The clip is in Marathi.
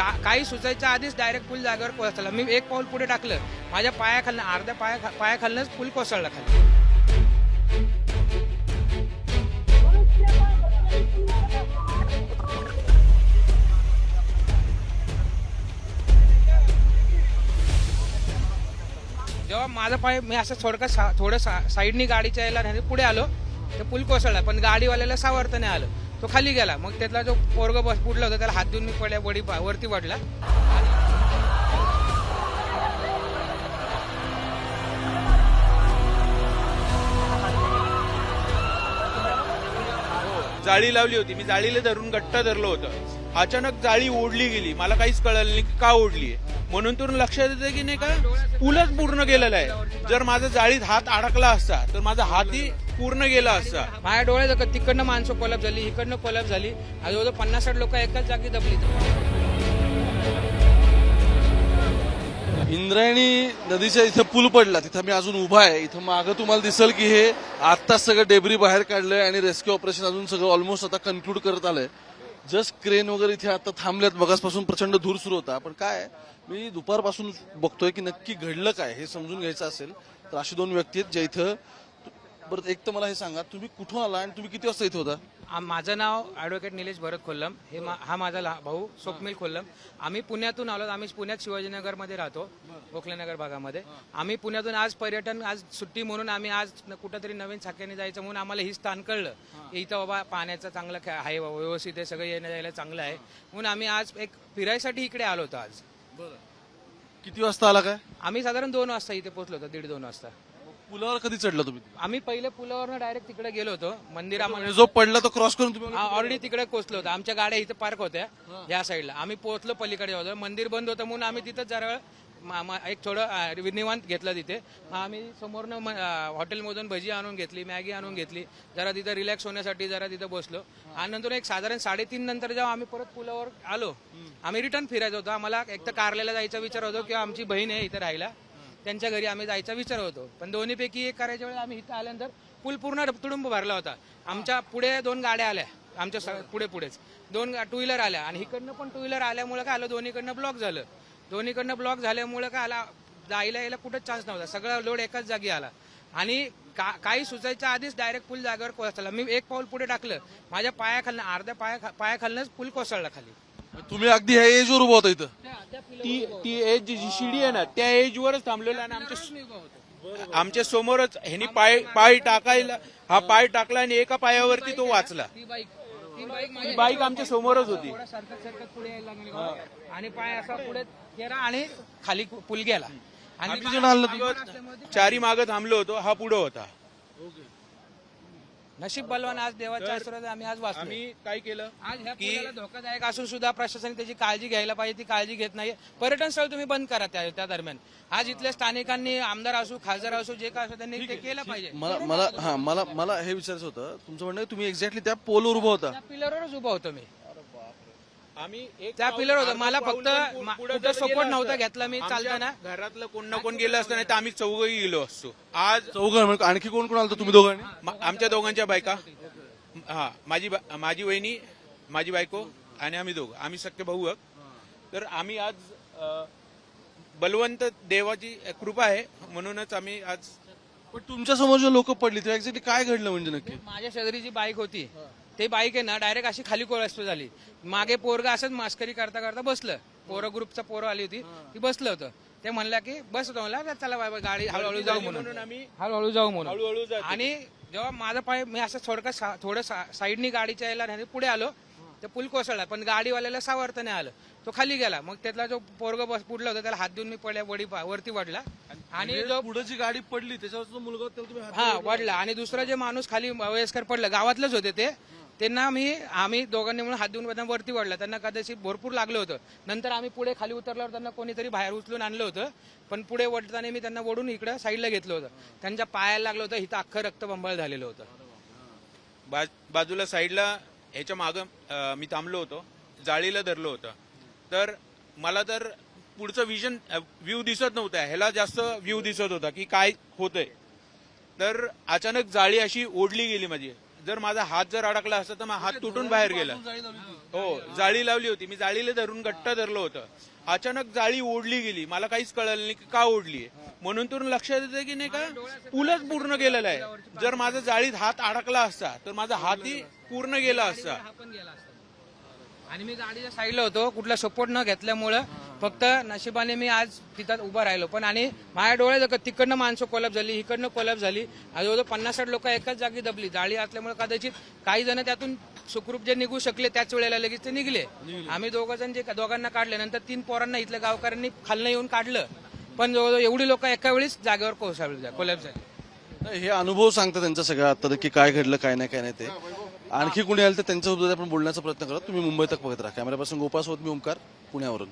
का काही सुचायच्या आधीच डायरेक्ट पूल जागेवर कोसळला. मी एक पाऊल पुढे टाकलं. माझ्या पायाखालनं अर्ध्या पाया पायाखालनंच पूल कोसळला खाली. जेव्हा माझा पाय मी असं थोडं सा थोडं सा साईडनी गाडीच्या यायला नाही पुढे आलो तर पूल कोसळला. पण गाडीवाल्याला सावरता नाही आलं. तो खाली गेला. मग त्यातला जो पोरग बस पुढला होता त्याला हात देऊन मी पडल्या वडी वरती पडला जाळी लावली होती. मी जाळीला धरून गट्ट धरलं होतं. अचानक जाळी ओढली गेली. मला काहीच कळलं नाही की का ओढली म्हणून तर लक्षात येतं की नाही का? पूलच पूर्ण गेलेलं आहे. जर माझा जाळीत हात अडकला असता तर माझा हातही पूर्ण गेला असता माझ्या डोळ्यात तिकडनं माणसं कोलॅप झाली इकडनं कोलॅप झाली. आणि जवळजवळ पन्नास साठ लोक एकाच जागी दबली. इंद्रायणी नदीच्या इथं पूल पडला. तिथं मी अजून उभा आहे. इथं मागं तुम्हाला दिसेल की हे आत्ताच सगळं डेब्री बाहेर काढलंय आणि रेस्क्यू ऑपरेशन अजून सगळं ऑलमोस्ट आता कन्क्लूड करत आलंय. जस्ट क्रेन वगैरे इथे आता थांबल्यात मगासपासून प्रचंड धूर सुरू होता. पण काय मी दुपारपासून बघतोय की नक्की घडलं काय हे समजून घ्यायचं असेल तर अशी दोन व्यक्ती आहेत ज्या इथं बरं एक तर मला हे सांगा तुम्ही कुठून आला आणि तुम्ही किती वाजता इथं होता? आ- माझं नाव ॲडव्होकेट निलेश भरत खोल्लम. हे मा- हा माझा ला- भाऊ स्वप्नील खोल्लम. आम्ही पुण्यातून आलो आम्ही पुण्यात शिवाजीनगरमध्ये राहतो गोखलेनगर भागामध्ये. आम्ही पुण्यातून आज पर्यटन आज सुट्टी म्हणून आम्ही आज न- कुठंतरी नवीन शाखेने जायचं म्हणून आम्हाला ही स्थान कळलं. की इथं बाबा पाण्याचं चांगलं आहे बाबा, व्यवस्थित आहे सगळं येणं जायला चांगलं आहे. म्हणून आम्ही आज एक फिरायसाठी इकडे आलो होतो आज. किती वाजता आला काय? आम्ही साधारण दोन वाजता इथे पोहोचलो होतो दीड दोन वाजता. पुलावर कधी चढला तुम्ही आम्ही पहिले पुलावरनं डायरेक्ट तिकडे गेलो होतो. मंदिरामध्ये म्हणजे जो पडला तो क्रॉस करून तुम्ही ऑलरेडी तिकडे पोहोचलो होतो. आमच्या गाड्या इथे पार्क होत्या या साईडला आम्ही पोहोचलो पलीकडे होतो मंदिर बंद होतं म्हणून आम्ही तिथं जरा मा- मा- एक थोडं अं, निवांत घेतलं तिथे. मग आम्ही समोरनं म- अं, हॉटेलमधून भजी आणून घेतली मॅगी आणून घेतली. जरा तिथं रिलॅक्स होण्यासाठी जरा तिथं बसलो. आणि नंतर एक साधारण साडेतीन नंतर जेव्हा आम्ही परत पुलावर आलो आम्ही रिटर्न फिरायचं होतो. आम्हाला एक तर कारल्याला जायचा विचार होतो किंवा आमची बहीण आहे इथे राहायला. त्यांच्या घरी आम्ही जायचा विचार होतो. पण दोन्हीपैकी एक करायच्या वेळेस आम्ही इथं आल्यानंतर पूल पूर्ण तुडुंब भरला होता. आमच्या पुढे दोन गाड्या आल्या. आमच्या स- पुढे पुढेच. दोन टू व्हीलर आल्या. आणि इकडनं पण टू व्हीलर आल्यामुळे काय आलं? दोन्हीकडनं ब्लॉक झालं. दोन्हीकडनं ब्लॉक झाल्यामुळे काय आला? जायला यायला कुठंच चान्स नव्हता. सगळा लोड एकाच जागी आला. आणि का- काही सुचायच्या आधीच डायरेक्ट पूल जागेवर कोसळला. मी एक पाऊल पुढे टाकलं. माझ्या पायाखालनं अर्ध्या पाया पायाखालनंच पूल कोसळला खाली. तुम्ही अगदी ह्या एजवर उभा होता इथं. ती ती एज जी शिडी आहे ना त्या एज वरच थांबलेलो आणि आमच्या आमच्या समोरच ह्यानी पाय पाय टाकायला हा पाय टाकला आणि एका पायावरती तो वाचला. ती बाईक ती बाईक ती बाईक आमच्या समोरच होती. थोडं सरकत सरकत पुढे यायला लागली आणि पाय असा पुढे गेला आणि खाली पूल गेला. आणि जण आलं? चारी मागं थांबलो होतो हा पुढे होता. नशीब बलवान आज देवाच्या आशीर्वाद आम्ही आज वाचलो आम्ही काय केलं? आज ह्या पुलाला धोकादायक असून सुद्धा प्रशासन त्याची काळजी घ्यायला पाहिजे ती काळजी घेत नाही पर्यटन स्थळ तुम्ही बंद करा त्या त्या दरम्यान. आज इथल्या स्थानिकांनी आमदार असू खासदार असू जे काय असो त्यांनी ते केलं पाहिजे. मला मला हा मला मला हे विचारायचं होतं. तुमचं म्हणणं आहे तुम्ही एक्झॅक्टली त्या पोलवर उभा होता. पिलरवरच उभा होतो मी. आम्ही एक त्या पिलर होतं मला फक्त सपोर्ट नव्हता घेतला मी चालताना. घरातलं कोण ना कोण गेलं असतं नाही तर आम्ही चौघही गेलो असतो. आज चौघ म्हणजे आणखी कोण कोण आलं तुम्ही दोघांनी मा- आमच्या दोघांच्या बायका. हा माझी माझी वहिनी माझी बायको आणि आम्ही दोघं. आम्ही सख्खे भाऊ आहोत. तर आम्ही आज बलवंत देवाची कृपा आहे. म्हणूनच आम्ही आज पण तुमच्यासमोर जे लोक पडली तेव्हा एक्झॅक्टली काय घडलं म्हणजे नक्की? माझ्या शेजारी जी बाईक होती. ते बाईक आहे ना डायरेक्ट अशी खाली कोळसतो झाली. मागे पोरग असंच मास्करी करता करता बसलं. पोरं ग्रुपचा पोरं आली होती ती बसलं होतं. ते म्हणलं की बस होतं. म्हणलं चला बाबा गाडी हळूहळू जाऊ म्हणून. आम्ही हळूहळू जाऊ म्हणून. हळूहळू जातो. आणि जेव्हा माझा पाय मी असं थोडं सा- थोडं सा- साईडनी गाडीच्या यायला नाही पुढे आलो तर पूल कोसळला. पण गाडीवाल्याला सावरता नाही आलं. तो खाली गेला. मग त्यातला जो पोरग बस पुढला होता त्याला हात देऊन मी पडल्या वडी वरती पडला आणि जो पुढे जी गाडी पडली त्याच्यावर मुलगा त्याला तुम्ही हात- हा वाढला. आणि दुसरा जे माणूस खाली वयस्कर पडलं गावातलेच होते ते. त्यांना मी आम्ही दोघांनी म्हणून हात देऊन त्यांना वरती वाढला. त्यांना कदाचित भरपूर लागलं होतं. नंतर आम्ही पुढे खाली उतरल्यावर त्यांना कोणीतरी बाहेर उचलून आणलं होतं. पण पुढे वडताना मी त्यांना ओढून इकडं साईडला घेतलं होतं. त्यांच्या पायाला लागलं होतं इथं अख्खं रक्तबंबाळ झालेलं होतं. बाज- बाजूला साईडला ह्याच्या मागं मी थांबलो होतो. जाळीला धरलो होतं. तर मला तर पुढचं विजन व्ह्यू दिसत नव्हता. ह्याला जास्त व्ह्यू दिसत होता की काय होतंय. तर अचानक जाळी अशी ओढली गेली माझी. जर माझा हात जर अडकला असता तर माझा हात तुटून बाहेर गेला. हो जाळी लावली होती. मी जाळीला धरून गट्ट धरलं होतं. अचानक जाळी ओढली गेली. मला काहीच कळलं नाही की का ओढली म्हणून तर लक्षात येतं की नाही का? पूलच पूर्ण गेलेला आहे. जर माझा जाळीत हात अडकला असता तर माझा हातही पूर्ण गेला असता. पण गेला असता. आणि मी गाडीच्या साईडला होतो. कुठला सपोर्ट न घेतल्यामुळं फक्त नशिबाने मी आज तिथं उभा राहिलो. पण आणि माझ्या डोळ्यात तिकडनं माणसं कोलॅप झाली इकडनं कोलॅप झाली जवळजवळ पन्नास साठ लोक एकाच जागी दबली. जाळी असल्यामुळे कदाचित काही जण त्यातून सुखरूप जे निघू शकले त्याच वेळेला लगेच ते निघले. आम्ही दोघं जण जे दोघांना काढले नंतर तीन पोरांना इथल्या गावकऱ्यांनी खालनं येऊन काढलं. पण जवळजवळ एवढी लोक एका वेळीच जागेवर कोसळली कोलॅप झाली. हे अनुभव सांगतात त्यांचा सगळा आता की काय घडलं काय नाही काय नाही ते. आणखी कुणी आलं तर त्यांच्यासोबत आपण बोलण्याचा प्रयत्न करत तुम्ही मुंबई तक बघत राहा. कॅमेरापासून गोपासोबत मी ओमकार पुण्यावरून.